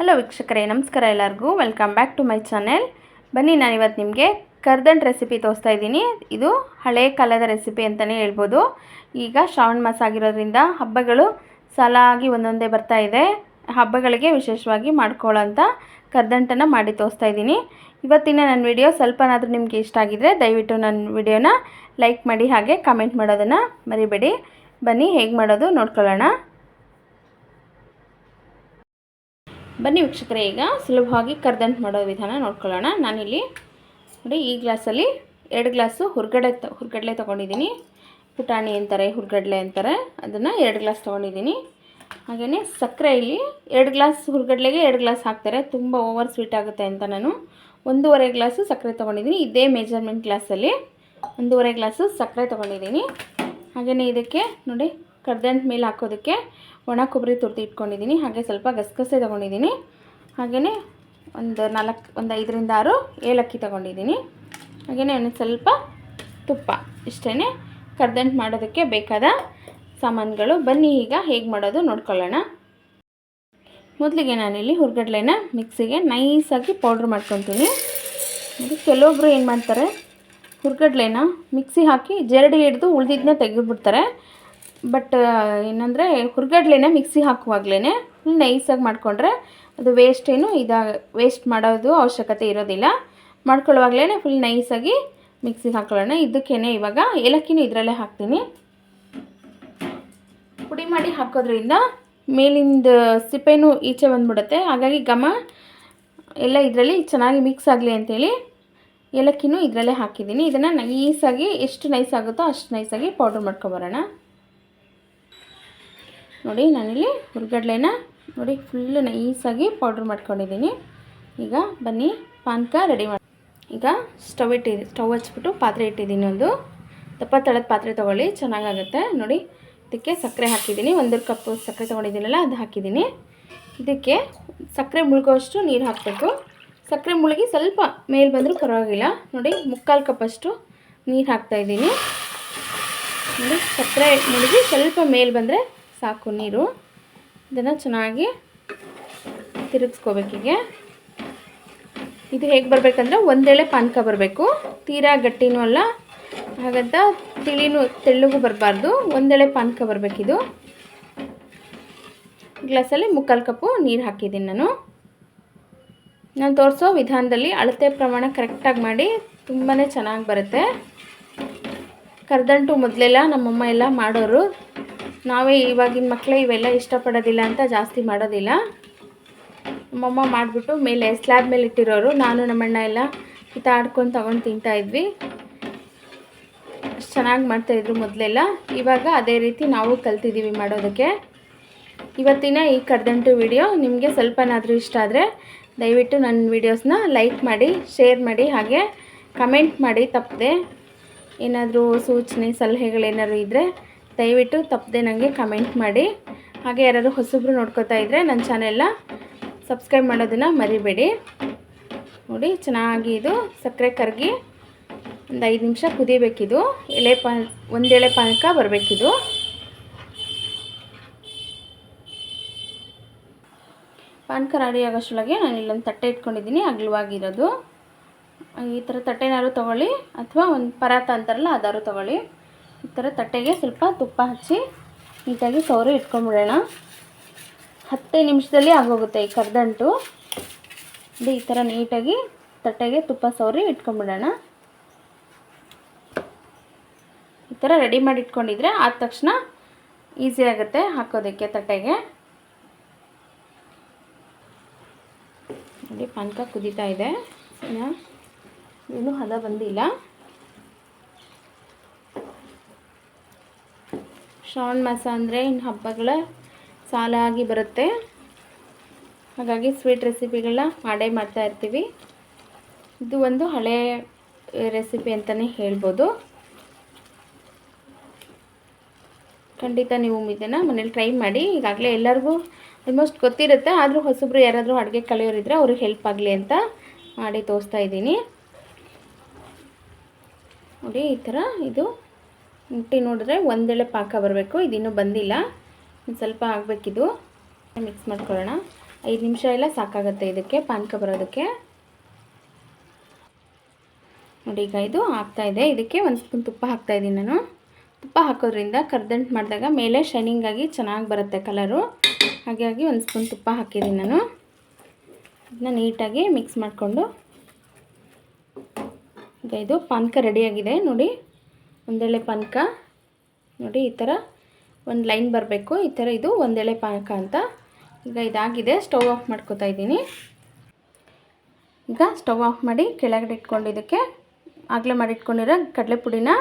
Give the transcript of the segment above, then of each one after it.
Hello ವೀಕ್ಷಕರೇ, ನಮಸ್ಕಾರ ಎಲ್ಲರಿಗೂ. Welcome back to my channel ಬನ್ನಿ ನಾನು ಇವತ್ತು ನಿಮಗೆ ಕರ್ದಂಟ್ ರೆಸಿಪಿ ತೋರಿಸ್ತಾ ಇದ್ದೀನಿ. ಇದು ಹಳೆಯ ಕಾಲದ ರೆಸಿಪಿ ಅಂತಲೇ ಹೇಳ್ಬೋದು. ಈಗ ಶ್ರಾವಣ ಮಾಸ ಆಗಿರೋದ್ರಿಂದ ಹಬ್ಬಗಳು ಸಾಲಾಗಿ ಒಂದೊಂದೇ ಬರ್ತಾ ಇದೆ. ಹಬ್ಬಗಳಿಗೆ ವಿಶೇಷವಾಗಿ ಮಾಡ್ಕೊಳ್ಳೋಂಥ ಕರ್ದಂಟನ್ನು ಮಾಡಿ ತೋರಿಸ್ತಾ ಇದ್ದೀನಿ. ಇವತ್ತಿನ ನನ್ನ ವಿಡಿಯೋ ಸ್ವಲ್ಪನಾದರೂ ನಿಮಗೆ ಇಷ್ಟ ಆಗಿದ್ದರೆ ದಯವಿಟ್ಟು ನನ್ನ ವಿಡಿಯೋನ ಲೈಕ್ ಮಾಡಿ ಹಾಗೆ ಕಮೆಂಟ್ ಮಾಡೋದನ್ನು ಮರಿಬೇಡಿ. ಬನ್ನಿ, ಹೇಗೆ ಮಾಡೋದು ನೋಡ್ಕೊಳ್ಳೋಣ. ಬನ್ನಿ ವೀಕ್ಷಕರೇ, ಈಗ ಸುಲಭವಾಗಿ ಕರ್ದಂತ ಮಾಡೋ ವಿಧಾನ ನೋಡ್ಕೊಳ್ಳೋಣ. ನಾನಿಲ್ಲಿ ನೋಡಿ, ಈ ಗ್ಲಾಸಲ್ಲಿ ಎರಡು ಗ್ಲಾಸು ಹುರ್ಗಡೆ ತ, ಹುರ್ಗಡ್ಲೆ ತೊಗೊಂಡಿದ್ದೀನಿ. ಪುಟಾಣಿ ಅಂತಾರೆ, ಹುರ್ಗಡ್ಲೆ ಅಂತಾರೆ, ಅದನ್ನು ಎರಡು ಗ್ಲಾಸ್ ತೊಗೊಂಡಿದ್ದೀನಿ. ಹಾಗೆಯೇ ಸಕ್ಕರೆ ಇಲ್ಲಿ ಎರಡು ಗ್ಲಾಸ್ ಹುರ್ಗಡ್ಲೆಗೆ ಎರಡು ಗ್ಲಾಸ್ ಹಾಕ್ತಾರೆ. ತುಂಬ ಓವರ್ ಸ್ವೀಟ್ ಆಗುತ್ತೆ ಅಂತ ನಾನು ಒಂದೂವರೆ ಗ್ಲಾಸು ಸಕ್ಕರೆ ತೊಗೊಂಡಿದ್ದೀನಿ. ಇದೇ ಮೆಜರ್ಮೆಂಟ್ ಗ್ಲಾಸಲ್ಲಿ ಒಂದೂವರೆ ಗ್ಲಾಸು ಸಕ್ಕರೆ ತೊಗೊಂಡಿದ್ದೀನಿ. ಹಾಗೆಯೇ ಇದಕ್ಕೆ ನೋಡಿ ಕರ್ದಂಟು ಮೇಲೆ ಹಾಕೋದಕ್ಕೆ ಒಣ ಕೊಬ್ಬರಿ ತುರ್ತಿ ಇಟ್ಕೊಂಡಿದ್ದೀನಿ. ಹಾಗೆ ಸ್ವಲ್ಪ ಗಸಗಸೆ ತೊಗೊಂಡಿದ್ದೀನಿ. ಹಾಗೆಯೇ ಒಂದು ನಾಲ್ಕು, ಒಂದು ಐದರಿಂದ ಆರು ಏಲಕ್ಕಿ ತೊಗೊಂಡಿದ್ದೀನಿ. ಹಾಗೆಯೇ ಒಂದು ಸ್ವಲ್ಪ ತುಪ್ಪ ಇಷ್ಟೇ ಕರ್ದಂಟು ಮಾಡೋದಕ್ಕೆ ಬೇಕಾದ ಸಾಮಾನುಗಳು. ಬನ್ನಿ ಈಗ ಹೇಗೆ ಮಾಡೋದು ನೋಡ್ಕೊಳ್ಳೋಣ. ಮೊದಲಿಗೆ ನಾನಿಲ್ಲಿ ಹುರ್ಗಡ್ಲೆನ ಮಿಕ್ಸಿಗೆ ನೈಸಾಗಿ ಪೌಡ್ರ್ ಮಾಡ್ಕೊತೀನಿ. ಮತ್ತು ಕೆಲವೊಬ್ಬರು ಏನು ಮಾಡ್ತಾರೆ, ಹುರ್ಗಡ್ಲೆನ ಮಿಕ್ಸಿ ಹಾಕಿ ಜರಡಿ ಹಿಡಿದು ಉಳಿದಿದ್ದನ್ನ ತೆಗೆದುಬಿಡ್ತಾರೆ. ಬಟ್ ಏನಂದರೆ ಹುರ್ಗಡ್ಲೆನ ಮಿಕ್ಸಿ ಹಾಕುವಾಗ್ಲೇ ಫುಲ್ ನೈಸಾಗಿ ಮಾಡಿಕೊಂಡ್ರೆ ಅದು ವೇಸ್ಟ್ ಏನು ಇದಾಗ ವೇಸ್ಟ್ ಮಾಡೋದು ಅವಶ್ಯಕತೆ ಇರೋದಿಲ್ಲ. ಮಾಡ್ಕೊಳ್ಳುವಾಗ್ಲೇ ಫುಲ್ ನೈಸಾಗಿ ಮಿಕ್ಸಿಗೆ ಹಾಕೊಳ್ಳೋಣ. ಇದಕ್ಕೇನೆ ಇವಾಗ ಏಲಕ್ಕಿನೂ ಇದರಲ್ಲೇ ಹಾಕ್ತೀನಿ. ಪುಡಿ ಮಾಡಿ ಹಾಕೋದ್ರಿಂದ ಮೇಲಿಂದ ಸಿಪ್ಪೆನೂ ಈಚೆ ಬಂದ್ಬಿಡುತ್ತೆ. ಹಾಗಾಗಿ ಘಮ ಎಲ್ಲ ಇದರಲ್ಲಿ ಚೆನ್ನಾಗಿ ಮಿಕ್ಸ್ ಆಗಲಿ ಅಂತೇಳಿ ಏಲಕ್ಕಿನೂ ಇದರಲ್ಲೇ ಹಾಕಿದ್ದೀನಿ. ಇದನ್ನು ನೈಸಾಗಿ ಎಷ್ಟು ನೈಸ್ ಆಗುತ್ತೋ ಅಷ್ಟು ನೈಸಾಗಿ ಪೌಡ್ರ್ ಮಾಡ್ಕೊಬರೋಣ. ನೋಡಿ, ನಾನಿಲ್ಲಿ ಹುರ್ಗಡ್ಲೆನ ನೋಡಿ ಫುಲ್ಲು ನೈಸಾಗಿ ಪೌಡ್ರ್ ಮಾಡ್ಕೊಂಡಿದ್ದೀನಿ. ಈಗ ಬನ್ನಿ, ಪಾನಕ ರೆಡಿ ಮಾಡಿ ಈಗ ಸ್ಟವ್ ಇಟ್ಟಿದ್ದೀನಿ ಸ್ಟವ್ ಹಚ್ಬಿಟ್ಟು ಪಾತ್ರೆ ಇಟ್ಟಿದ್ದೀನಿ ಒಂದು. ದಪ್ಪ ತಳದ ಪಾತ್ರೆ ತೊಗೊಳ್ಳಿ, ಚೆನ್ನಾಗಾಗುತ್ತೆ. ನೋಡಿ, ಇದಕ್ಕೆ ಸಕ್ಕರೆ ಹಾಕಿದ್ದೀನಿ. ಒಂದು ಕಪ್ಪು ಸಕ್ಕರೆ ತೊಗೊಂಡಿದ್ದೀನಲ್ಲ, ಅದು ಹಾಕಿದ್ದೀನಿ. ಇದಕ್ಕೆ ಸಕ್ಕರೆ ಮುಳುಗೋಷ್ಟು ನೀರು ಹಾಕಬೇಕು. ಸಕ್ಕರೆ ಮುಳುಗಿ ಸ್ವಲ್ಪ ಮೇಲೆ ಬಂದರೂ ಪರವಾಗಿಲ್ಲ. ನೋಡಿ, ಮುಕ್ಕಾಲು ಕಪ್ಪಷ್ಟು ನೀರು ಹಾಕ್ತಾಯಿದ್ದೀನಿ ನೋಡಿ, ಸಕ್ಕರೆ ಮುಳುಗಿ ಸ್ವಲ್ಪ ಮೇಲೆ ಬಂದರೆ ಸಾಕು ನೀರು. ಇದನ್ನು ಚೆನ್ನಾಗಿ ತಿರುಗಿಸ್ಕೋಬೇಕೀಗೆ ಇದು ಹೇಗೆ ಬರಬೇಕಂದ್ರೆ ಒಂದೇಳೆ ಪಾನಕ ಬರಬೇಕು. ತೀರಾ ಗಟ್ಟಿನೂ ಅಲ್ಲ, ಹಾಗಂತ ತಿಳಿನೂ, ತೆಳ್ಳಗೂ ಬರಬಾರ್ದು. ಒಂದೇಳೆ ಪಾನಕ ಬರಬೇಕಿದು. ಗ್ಲಾಸಲ್ಲಿ ಮುಕ್ಕಾಲು ಕಪ್ಪು ನೀರು ಹಾಕಿದ್ದೀನಿ ನಾನು. ನಾನು ತೋರಿಸೋ ವಿಧಾನದಲ್ಲಿ ಅಳತೆ ಪ್ರಮಾಣ ಕರೆಕ್ಟಾಗಿ ಮಾಡಿ ತುಂಬಾ ಚೆನ್ನಾಗಿ ಬರುತ್ತೆ. ಕರ್ದಂಟು ಮೊದಲೆಲ್ಲ ನಮ್ಮಮ್ಮ ಎಲ್ಲ ಮಾಡೋರು ನಾವೇ ಇವಾಗಿನ ಮಕ್ಕಳೇ ಇವೆಲ್ಲ ಇಷ್ಟಪಡೋದಿಲ್ಲ ಅಂತ ಜಾಸ್ತಿ ಮಾಡೋದಿಲ್ಲ. ನಮ್ಮಮ್ಮ ಮಾಡಿಬಿಟ್ಟು ಮೇಲೆ ಸ್ಲ್ಯಾಬ್ ಮೇಲೆ ಇಟ್ಟಿರೋರು, ನಾನು, ನಮ್ಮಣ್ಣ ಎಲ್ಲ ಕಿತ್ತಾಡ್ಕೊಂಡು ತೊಗೊಂಡು ತಿಂತಾಯಿದ್ವಿ ಅಷ್ಟು ಚೆನ್ನಾಗಿ ಮಾಡ್ತಾಯಿದ್ರು ಮೊದಲೆಲ್ಲ. ಇವಾಗ ಅದೇ ರೀತಿ ನಾವು ಕಲ್ತಿದ್ದೀವಿ ಮಾಡೋದಕ್ಕೆ. ಇವತ್ತಿನ ಈ ಕರ್ದಂಟು ವಿಡಿಯೋ ನಿಮಗೆ ಸ್ವಲ್ಪನಾದರೂ ಇಷ್ಟ ಆದರೆ ದಯವಿಟ್ಟು ನನ್ನ ವೀಡಿಯೋಸ್ನ ಲೈಕ್ ಮಾಡಿ, ಶೇರ್ ಮಾಡಿ, ಹಾಗೆ ಕಮೆಂಟ್ ಮಾಡಿ ತಪ್ಪದೆ ಏನಾದರೂ ಸೂಚನೆ, ಸಲಹೆಗಳೇನಾದ್ರು ಇದ್ದರೆ ದಯವಿಟ್ಟು ತಪ್ಪದೆ ನನಗೆ ಕಮೆಂಟ್ ಮಾಡಿ. ಹಾಗೆ ಯಾರಾದರೂ ಹೊಸಬ್ರು ನೋಡ್ಕೋತಾ ಇದ್ದರೆ ನನ್ನ ಚಾನೆಲ್ನ ಸಬ್ಸ್ಕ್ರೈಬ್ ಮಾಡೋದನ್ನು ಮರಿಬೇಡಿ. ನೋಡಿ, ಚೆನ್ನಾಗಿ ಇದು ಸಕ್ಕರೆ ಕರಗಿ ಒಂದು ಐದು ನಿಮಿಷ ಕುದಿಬೇಕಿದು. ಎಳೆ ಪಾ, ಒಂದು ಎಳೆ ಪಾನಕ ಬರಬೇಕಿದು. ಪಾನಕ ರೆಡಿ ಆಗೋಷ್ಟೊಳಗೆ ನಾನು ಇಲ್ಲೊಂದು ತಟ್ಟೆ ಇಟ್ಕೊಂಡಿದ್ದೀನಿ, ಅಗಲವಾಗಿರೋದು. ಈ ಥರ ತಟ್ಟೆನಾದ್ರು ತೊಗೊಳ್ಳಿ, ಅಥವಾ ಒಂದು ಪರಾತ ಅಂತಾರಲ್ಲ ಅದಾರು ತೊಗೊಳ್ಳಿ. ಈ ಥರ ತಟ್ಟೆಗೆ ಸ್ವಲ್ಪ ತುಪ್ಪ ಹಚ್ಚಿ ನೀಟಾಗಿ ಸೌರಿ ಇಟ್ಕೊಂಡ್ಬಿಡೋಣ ಹತ್ತೇ ನಿಮಿಷದಲ್ಲಿ ಆಗೋಗುತ್ತೆ ಈ ಕರ್ದಂಟು. ಅದೇ ಈ ಥರ ನೀಟಾಗಿ ತಟ್ಟೆಗೆ ತುಪ್ಪ ಸೌರಿ ಇಟ್ಕೊಂಡ್ಬಿಡೋಣ ಈ ಥರ ರೆಡಿ ಮಾಡಿ ಇಟ್ಕೊಂಡಿದ್ರೆ ಆದ ತಕ್ಷಣ ಈಸಿ ಆಗುತ್ತೆ ಹಾಕೋದಕ್ಕೆ ತಟ್ಟೆಗೆ. ನೋಡಿ, ಪಾನಕ ಕುದೀತಾ ಇದೆ. ಇನ್ನೂ ಹದ ಬಂದಿಲ್ಲ. ಶ್ರಾವಣ ಮಾಸ ಅಂದರೆ ಇನ್ನು ಹಬ್ಬಗಳ ಸಾಲಾಗಿ ಬರುತ್ತೆ. ಹಾಗಾಗಿ ಸ್ವೀಟ್ ರೆಸಿಪಿಗಳನ್ನ ಮಾಡೇ ಮಾಡ್ತಾ ಇರ್ತೀವಿ. ಇದು ಒಂದು ಹಳೆ ರೆಸಿಪಿ ಅಂತಲೇ ಹೇಳ್ಬೋದು. ಖಂಡಿತ ನೀವು ಇದನ್ನು ಮನೇಲಿ ಟ್ರೈ ಮಾಡಿ, ಈಗಾಗಲೇ ಎಲ್ಲರಿಗೂ ಆಲ್ಮೋಸ್ಟ್ ಗೊತ್ತಿರುತ್ತೆ. ಆದರೂ ಹೊಸಬ್ರು ಯಾರಾದರೂ ಅಡುಗೆ ಕಲಿಯೋರಿದ್ರೆ ಅವ್ರಿಗೆ ಹೆಲ್ಪ್ ಆಗಲಿ ಅಂತ ಮಾಡಿ ತೋರಿಸ್ತಾ ಇದ್ದೀನಿ. ನೋಡಿ, ಈ ಥರ ಇದು ಮುಟ್ಟಿ ನೋಡಿದ್ರೆ ಒಂದೆಳೆ ಪಾಕ ಬರಬೇಕು, ಇದಿನ್ನೂ ಬಂದಿಲ್ಲ. ಸ್ವಲ್ಪ ಆಗಬೇಕಿದು. ಮಿಕ್ಸ್ ಮಾಡ್ಕೊಳ್ಳೋಣ. ಐದು ನಿಮಿಷ ಎಲ್ಲ ಸಾಕಾಗುತ್ತೆ ಇದಕ್ಕೆ, ಪಾನಕ ಬರೋದಕ್ಕೆ. ನೋಡಿ, ಈಗ ಇದು ಆಗ್ತಾಯಿದೆ ಇದಕ್ಕೆ ಒಂದು ಸ್ಪೂನ್ ತುಪ್ಪ ಹಾಕ್ತಾಯಿದ್ದೀನಿ ನಾನು. ತುಪ್ಪ ಹಾಕೋದ್ರಿಂದ ಕರ್ದಂಟು ಮಾಡಿದಾಗ ಮೇಲೆ ಶೈನಿಂಗ್ ಆಗಿ ಚೆನ್ನಾಗಿ ಬರುತ್ತೆ ಕಲರು ಹಾಗಾಗಿ ಒಂದು ಸ್ಪೂನ್ ತುಪ್ಪ ಹಾಕಿದ್ದೀನಿ ನಾನು. ಇದನ್ನ ನೀಟಾಗಿ ಮಿಕ್ಸ್ ಮಾಡಿಕೊಂಡು. ಈಗ ಇದು ಪಾನಕ ರೆಡಿಯಾಗಿದೆ ನೋಡಿ. ಒಂದೆಳೆ ಪಾನಕ. ನೋಡಿ, ಈ ಥರ ಒಂದು ಲೈನ್ ಬರಬೇಕು. ಈ ಥರ ಇದು ಒಂದೆಳೆ ಪಾನಕ ಅಂತ. ಈಗ ಇದಾಗಿದೆ. ಸ್ಟವ್ ಆಫ್ ಮಾಡ್ಕೋತಾ ಇದ್ದೀನಿ. ಈಗ ಸ್ಟವ್ ಆಫ್ ಮಾಡಿ ಕೆಳಗಡೆ ಇಟ್ಕೊಂಡಿದ್ದಕ್ಕೆ ಆಗಲೇ ಮಾಡಿಟ್ಕೊಂಡಿರೋ ಕಡಲೆ ಪುಡಿನ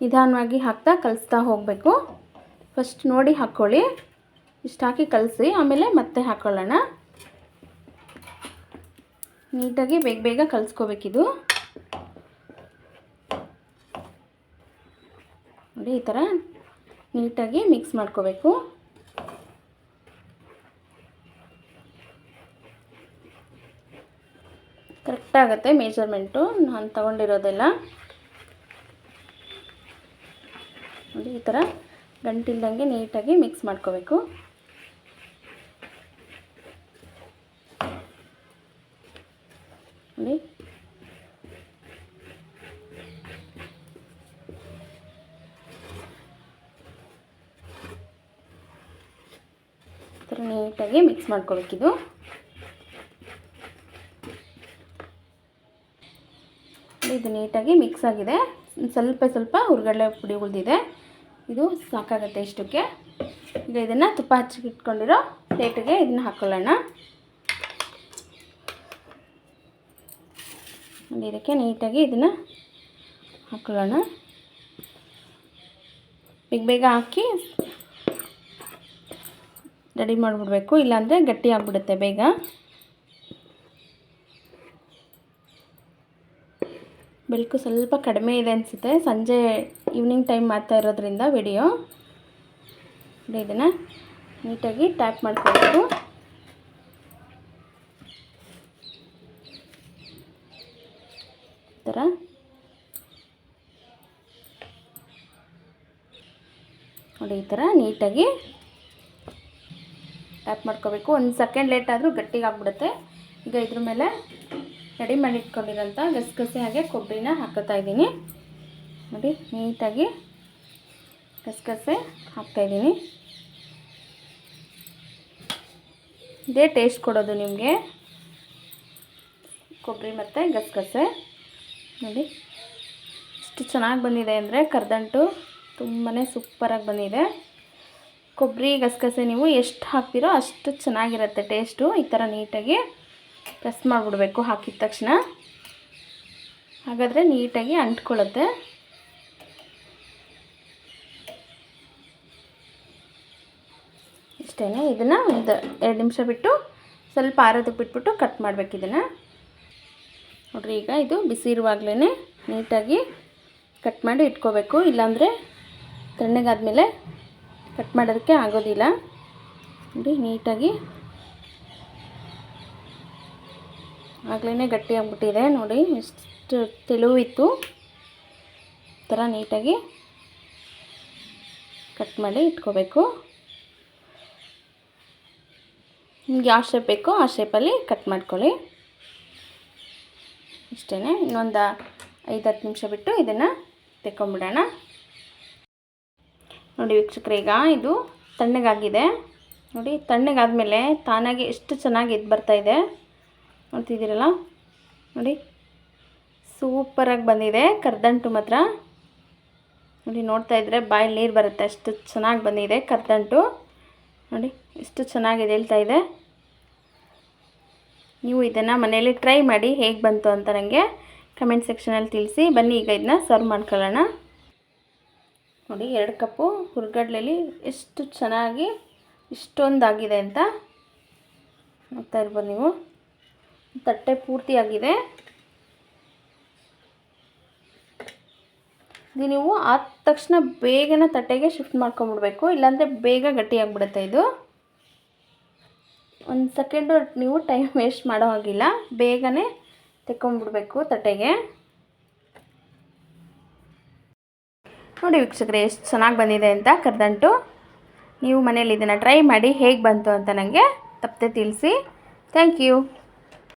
ನಿಧಾನವಾಗಿ ಹಾಕ್ತಾ ಕಲಿಸ್ತಾ ಹೋಗಬೇಕು. ಫಸ್ಟ್ ನೋಡಿ ಹಾಕ್ಕೊಳ್ಳಿ. ಇಷ್ಟು ಹಾಕಿ ಕಲಸಿ, ಆಮೇಲೆ ಮತ್ತೆ ಹಾಕ್ಕೊಳ್ಳೋಣ ನೀಟಾಗಿ ಬೇಗ ಬೇಗ ಕಲಿಸ್ಕೋಬೇಕಿದು. ನೋಡಿ ಈ ಥರ ನೀಟಾಗಿ ಮಿಕ್ಸ್ ಮಾಡ್ಕೋಬೇಕು. ಕರೆಕ್ಟ್ ಮೇಜರ್ಮೆಂಟು ಮೆಜರ್ಮೆಂಟು, ನಾನು ತಗೊಂಡಿರೋದೆಲ್ಲ. ನೋಡಿ ಈ ಥರ ಗಂಟಿಲ್ದಂಗೆ ನೀಟಾಗಿ ಮಿಕ್ಸ್ ಮಾಡ್ಕೋಬೇಕು. ನೋಡಿ ಈ ಥರ ನೀಟಾಗಿ ಮಿಕ್ಸ್ ಮಾಡ್ಕೊಬೇಕಿದು ಇದು. ನೀಟಾಗಿ ಮಿಕ್ಸ್ ಆಗಿದೆ. ಸ್ವಲ್ಪ ಸ್ವಲ್ಪ ಹುರ್ಗಡ್ಲೆ ಪುಡಿ ಉಳಿದಿದೆ. ಇದು ಸಾಕಾಗುತ್ತೆ ಇಷ್ಟಕ್ಕೆ. ಈಗ ಇದನ್ನು ತುಪ್ಪ ಹಚ್ಚಿ ಇಟ್ಕೊಂಡಿರೋ ಪ್ಲೇಟಿಗೆ ಇದನ್ನು ಹಾಕ್ಕೊಳ್ಳೋಣ ನೋಡಿ, ಇದಕ್ಕೆ ನೀಟಾಗಿ ಇದನ್ನು ಹಾಕ್ಕೊಳ್ಳೋಣ ಬೇಗ ಬೇಗ ಹಾಕಿ ರೆಡಿ ಮಾಡಿಬಿಡ್ಬೇಕು, ಇಲ್ಲಾಂದರೆ ಗಟ್ಟಿ ಆಗಿಬಿಡುತ್ತೆ ಬೇಗ. ಬೆಳಕು ಸ್ವಲ್ಪ ಕಡಿಮೆ ಇದೆ ಅನಿಸುತ್ತೆ. ಸಂಜೆ ಈವ್ನಿಂಗ್ ಟೈಮ್ ಮಾಡ್ತಾ ಇರೋದ್ರಿಂದ ವಿಡಿಯೋ ಇದನ್ನು ನೀಟಾಗಿ ಟ್ಯಾಪ್ ಮಾಡ್ಕೋಬೇಕು ಥರ ನೋಡಿ ಈ ಥರ ನೀಟಾಗಿ ಟ್ಯಾಪ್ ಮಾಡ್ಕೋಬೇಕು. ಒಂದು ಸೆಕೆಂಡ್ ಲೇಟ್ ಆದರೂ ಗಟ್ಟಿಗೆ ಆಗ್ಬಿಡುತ್ತೆ. ಈಗ ಇದ್ರ ಮೇಲೆ ರೆಡಿ ಮಾಡಿ ಇಟ್ಕೊಂಡಿರೋಂಥ ಗಸಗಸೆ ಹಾಗೆ ಕೊಬ್ಬರಿನ ಹಾಕೋತಾ ಇದ್ದೀನಿ. ನೋಡಿ, ನೀಟಾಗಿ ಗಸಗಸೆ ಹಾಕ್ತಾಯಿದ್ದೀನಿ ಇದೇ ಟೇಸ್ಟ್ ಕೊಡೋದು ನಿಮಗೆ. ಕೊಬ್ಬರಿ ಮತ್ತು ಗಸಗಸೆ. ನೋಡಿ, ಎಷ್ಟು ಚೆನ್ನಾಗಿ ಬಂದಿದೆ ಅಂದರೆ ಕರ್ದಂಟು ತುಂಬಾ ಸೂಪರಾಗಿ ಬಂದಿದೆ. ಕೊಬ್ಬರಿ ಗಸಗಸೆ ನೀವು ಎಷ್ಟು ಹಾಕ್ತೀರೋ ಅಷ್ಟು ಚೆನ್ನಾಗಿರುತ್ತೆ ಟೇಸ್ಟು ಈ ಥರ ನೀಟಾಗಿ ಪ್ರೆಸ್ ಮಾಡಿಬಿಡ್ಬೇಕು ಹಾಕಿದ ತಕ್ಷಣ. ಹಾಗಾದರೆ ನೀಟಾಗಿ ಅಂಟ್ಕೊಳ್ಳುತ್ತೆ. ಇಷ್ಟೇ ಇದನ್ನು ಒಂದು ಎರಡು ನಿಮಿಷ ಬಿಟ್ಟು ಸ್ವಲ್ಪ ಆರೋದಕ್ಕೆ ಬಿಟ್ಬಿಟ್ಟು ಕಟ್ ಮಾಡಬೇಕು ಇದನ್ನು. ನೋಡ್ರಿ, ಈಗ ಇದು ಬಿಸಿ ಇರುವಾಗಲೇ ನೀಟಾಗಿ ಕಟ್ ಮಾಡಿ ಇಟ್ಕೋಬೇಕು. ಇಲ್ಲಾಂದರೆ ತಣ್ಣಗಾದ್ಮೇಲೆ ಕಟ್ ಮಾಡೋದಕ್ಕೆ ಆಗೋದಿಲ್ಲ. ನೋಡಿ, ನೀಟಾಗಿ. ಆಗಲೇ ಗಟ್ಟಿಯಾಗ್ಬಿಟ್ಟಿದೆ ನೋಡಿ, ಎಷ್ಟು ತೆಳುವಿತ್ತು. ಥರ ನೀಟಾಗಿ ಕಟ್ ಮಾಡಿ ಇಟ್ಕೋಬೇಕು. ನಿಮ್ಗೆ ಯಾವ ಶೇಪ್ ಬೇಕೋ ಆ ಶೇಪಲ್ಲಿ ಕಟ್ ಮಾಡ್ಕೊಳ್ಳಿ. ಇಷ್ಟೇ ಇನ್ನೊಂದು ಐದು ಹತ್ತು ನಿಮಿಷ ಬಿಟ್ಟು ಇದನ್ನು ತೆಕ್ಕೊಂಬಿಡೋಣ. ನೋಡಿ ವೀಕ್ಷಕರೇ, ಈಗ ಇದು ತಣ್ಣಗಾಗಿದೆ. ನೋಡಿ, ತಣ್ಣಗಾದಮೇಲೆ ತಾನಾಗಿ ಎಷ್ಟು ಚೆನ್ನಾಗಿ ಎದ್ದು ಬರ್ತಾಯಿದೆ ನೋಡ್ತಿದ್ದೀರಲ್ಲ? ನೋಡಿ ಸೂಪರಾಗಿ ಬಂದಿದೆ, ಕರ್ದಂಟು ಮಾತ್ರ. ನೋಡಿ, ನೋಡ್ತಾ ಇದ್ದರೆ ಬಾಯಲ್ಲಿ ನೀರು ಬರುತ್ತೆ, ಅಷ್ಟು ಚೆನ್ನಾಗಿ ಬಂದಿದೆ ಕರ್ದಂಟು. ನೋಡಿ, ಎಷ್ಟು ಚೆನ್ನಾಗಿದೆ ಹೇಳ್ತಾ ಇದೆ. ನೀವು ಇದನ್ನು ಮನೆಯಲ್ಲಿ ಟ್ರೈ ಮಾಡಿ ಹೇಗೆ ಬಂತು ಅಂತ ನನಗೆ ಕಮೆಂಟ್ ಸೆಕ್ಷನಲ್ಲಿ ತಿಳಿಸಿ. ಬನ್ನಿ, ಈಗ ಇದನ್ನ ಸರ್ವ್ ಮಾಡ್ಕೊಳ್ಳೋಣ. ನೋಡಿ, ಎರಡು ಕಪ್ಪು ಹುರ್ಗಡ್ಲೆಲಿ ಎಷ್ಟು ಚೆನ್ನಾಗಿ ಇಷ್ಟೊಂದಾಗಿದೆ ಅಂತ. ನೋಡ್ತಾ ಇರ್ಬೋದು ನೀವು. ತಟ್ಟೆ ಪೂರ್ತಿಯಾಗಿದೆ. ಇದು ನೀವು ಆದ ತಕ್ಷಣ ಬೇಗನ ತಟ್ಟೆಗೆ ಶಿಫ್ಟ್ ಮಾಡ್ಕೊಂಬಿಡ್ಬೇಕು. ಇಲ್ಲಾಂದರೆ ಬೇಗ ಗಟ್ಟಿಯಾಗಿಬಿಡುತ್ತೆ ಇದು. ಒಂದು ಸೆಕೆಂಡು ನೀವು ಟೈಮ್ ವೇಸ್ಟ್ ಮಾಡೋ ಹಾಗಿಲ್ಲ. ಬೇಗನೆ ತೆಕ್ಕೊಂಬಿಡ್ಬೇಕು ತಟ್ಟೆಗೆ. ನೋಡಿ ವೀಕ್ಷಕರೇ, ಎಷ್ಟು ಚೆನ್ನಾಗಿ ಬಂದಿದೆ ಅಂತ ಕರೆದಂಟು. ನೀವು ಮನೇಲಿ ಇದನ್ನು ಟ್ರೈ ಮಾಡಿ ಹೇಗೆ ಬಂತು ಅಂತ ನನಗೆ ತಪ್ಪದೆ ತಿಳಿಸಿ. Thank you